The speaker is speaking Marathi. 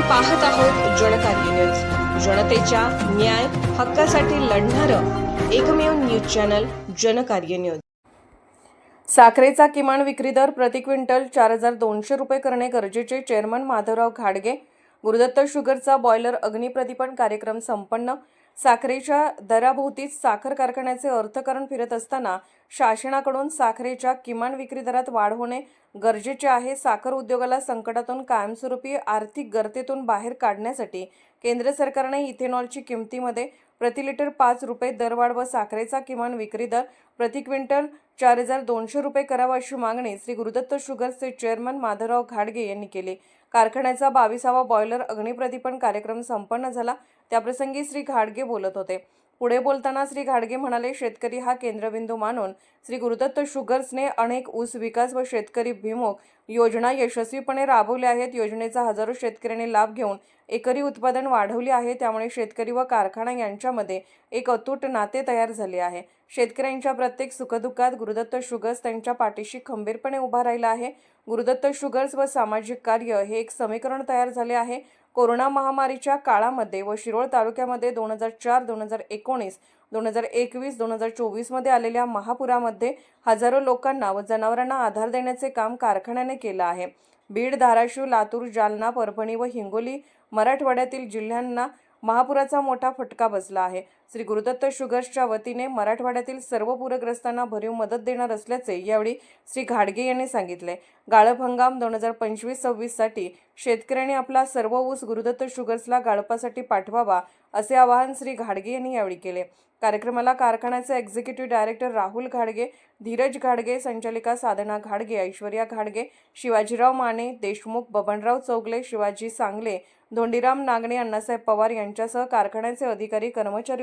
पाहत आहोत जनकार्य न्यूज. जनतेच्या न्याय हक्कासाठी लढणारं एकमेव न्यूज चॅनल जनकार्य न्यूज. साखरेचा किमान विक्री दर प्रति क्विंटल चार हजार दोनशे रुपये करणे गरजेचे चेअरमन माधवराव घाडगे. गुरुदत्त शुगरचा बॉयलर अग्निप्रदीपन कार्यक्रम संपन्न. साखरेच्या दराभोवतीच साखर कारखान्याचे अर्थकारण फिरत असताना शासनाकडून साखरेच्या किमान विक्री दरात वाढ होणे गरजेचे आहे साखर उद्योगाला संकटातून कायमस्वरूपी आर्थिक गर्तेतून बाहेर काढण्यासाठी. केंद्र सरकारने इथेनॉलची किमतीमध्ये प्रति लिटर पाच रुपये दरवाढ व साखरेचा किमान विक्री दर प्रति क्विंटल चार हजार दोनशे रुपये करावा अशी मागणी श्री गुरुदत्त शुगर्सचे चेअरमन माधवराव घाडगे यांनी केली. कारखान्याचा बावीसावा बॉयलर अग्निप्रदीपन कार्यक्रम संपन्न झाला. त्याप्रसंगी श्री घाडगे बोलत होते. पुढे बोलताना श्री घाडगे म्हणाले शेतकरी हा केंद्रबिंदू मानून श्री गुरुदत्त शुगर्सने अनेक ऊस विकास व शेतकरी भिमुख योजना यशस्वीपणे राबवल्या आहेत. योजनेचा हजारो शेतकऱ्यांनी लाभ घेऊन एकरी उत्पादन वाढवले आहे. त्यामुळे शेतकरी व कारखाना यांच्यामध्ये एक अतूट नाते तयार झाले आहे. शेतकऱ्यांच्या प्रत्येक सुखदुःखात गुरुदत्त शुगर्स त्यांच्या पाठीशी खंबीरपणे उभा राहिला आहे. गुरुदत्त शुगर्स व सामाजिक कार्य हे एक समीकरण तयार झाले आहे. कोरोना महामारीच्या काळामध्ये व शिरोळ तालुक्यामध्ये दोन हजार चार दोन हजार एकोणीस दोन हजार एकवीस दोन हजार चोवीसमध्ये आलेल्या महापुरामध्ये हजारो लोकांना व जनावरांना आधार देण्याचे काम कारखान्याने केलं आहे. बीड धाराशिव लातूर जालना परभणी व हिंगोली मराठवाड्यातील जिल्ह्यांना महापुराचा मोठा फटका बसला आहे. श्री गुरुदत्त शुगर्सच्या वतीने मराठवाड्यातील सर्व पूरग्रस्तांना भरीव मदत देणार असल्याचे यावेळी श्री घाडगे यांनी सांगितले. गाळप हंगाम दोन हजार पंचवीस सव्वीससाठी शेतकऱ्यांनी आपला सर्व ऊस गुरुदत्त शुगर्सला गाळपासाठी पाठवावा असे आवाहन श्री घाडगे यांनी यावेळी केले. कार्यक्रमाला कारखान्याचे एक्झिक्युटिव्ह डायरेक्टर राहुल घाडगे धीरज घाडगे संचालिका साधना घाडगे ऐश्वर्या घाडगे शिवाजीराव माने देशमुख बबनराव चौगले शिवाजी सांगले धोंडीराम नागणे अण्णासाहेब पवार यांच्यासह कारखान्याचे अधिकारी कर्मचारी